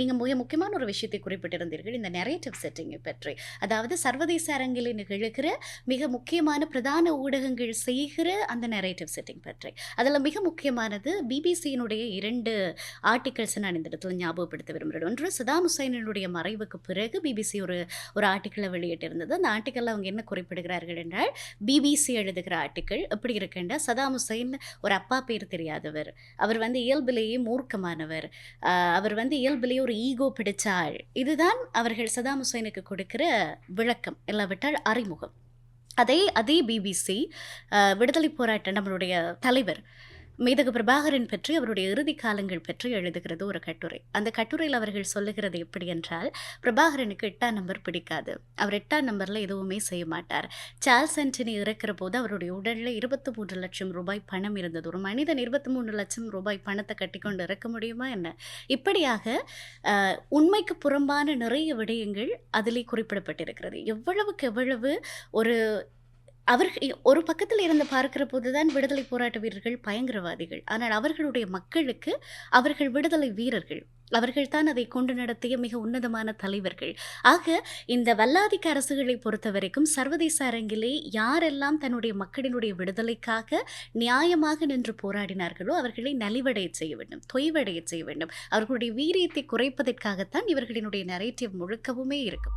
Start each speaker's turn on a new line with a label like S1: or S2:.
S1: நீங்கள் மிக முக்கியமான ஒரு விஷயத்தை குறிப்பிட்டிருந்தீர்கள். இந்த நெரேட்டிவ் செட்டிங்கை பற்றி. அதாவது சர்வதேச அரங்கில் நிகழ்கிற மிக முக்கியமான பிரதான ஊடகங்கள் செய்கிற அந்த நெரேட்டிவ் செட்டிங் பற்றி. அதில் மிக முக்கியமானது பிபிசியினுடைய இரண்டு ஆர்டிகல்ஸ் நான் இந்த இடத்துல ஞாபகப்படுத்த விரும்புகிறேன். ஒன்று சதாம் ஹுசைனினுடைய மறைவுக்கு பிறகு பிபிசி ஒரு ஒரு ஆர்டிக்கலை வெளியிட்டிருந்தது. அந்த ஆர்டிக்கலில் அவங்க என்ன குறிப்பிடுகிறார்கள் என்றால் பிபிசி எழுதுகிற ஆர்டிக்கிள் எப்படி இருக்குன்னா சதாம் ஹுசைன் ஒரு அப்பா பேர் தெரியாதவர். அவர் வந்து இயல்பிலேயே மூர்க்கமானவர். அவர் வந்து இயல்பிலேயே ஒரு ஈகோ பிடிச்ச ஆள் இதுதான் அவர்கள் சதாம் ஹுசைனுக்கு கொடுக்கிற விளக்கம். இல்லாவிட்டால் அறிமுகம். அதே அதே பிபிசி விடுதலை போராட்ட நம்மளுடைய தலைவர் மேதகு பிரபாகரன் பற்றி அவருடைய இறுதி காலங்கள் பற்றி எழுதுகிறது ஒரு கட்டுரை. அந்த கட்டுரையில் அவர்கள் சொல்லுகிறது எப்படி என்றால் பிரபாகரனுக்கு எட்டாம் நம்பர் பிடிக்காது. அவர் எட்டாம் நம்பரில் எதுவுமே செய்ய மாட்டார். சார்ல்ஸ் ஆண்டனி இறக்கிற போது அவருடைய உடலில் இருபத்தி மூன்று லட்சம் ரூபாய் பணம் இருந்தது. ஒரு மனிதன் இருபத்தி மூணு லட்சம் ரூபாய் பணத்தை கட்டிக்கொண்டு இறக்க முடியுமா என்ன? இப்படியாக உண்மைக்கு புறம்பான நிறைய விடயங்கள் அதிலே குறிப்பிடப்பட்டிருக்கிறது. எவ்வளவுக்கு எவ்வளவு ஒரு அவர்கள் ஒரு பக்கத்தில் இருந்து பார்க்கிற போதுதான் விடுதலை போராட்ட வீரர்கள் பயங்கரவாதிகள். ஆனால் அவர்களுடைய மக்களுக்கு அவர்கள் விடுதலை வீரர்கள். அவர்கள் தான் அதை கொண்டு நடத்திய மிக உன்னதமான தலைவர்கள். ஆக இந்த வல்லாதிக்க அரசுகளை பொறுத்த வரைக்கும் சர்வதேச அரங்கிலே யாரெல்லாம் தன்னுடைய மக்களினுடைய விடுதலைக்காக நியாயமாக நின்று போராடினார்களோ அவர்களை நலிவடைய செய்ய வேண்டும் தொய்வடைய செய்ய வேண்டும். அவர்களுடைய வீரியத்தை குறைப்பதற்காகத்தான் இவர்களினுடைய நரேட்டிவ் முழுக்கவுமே இருக்கும்.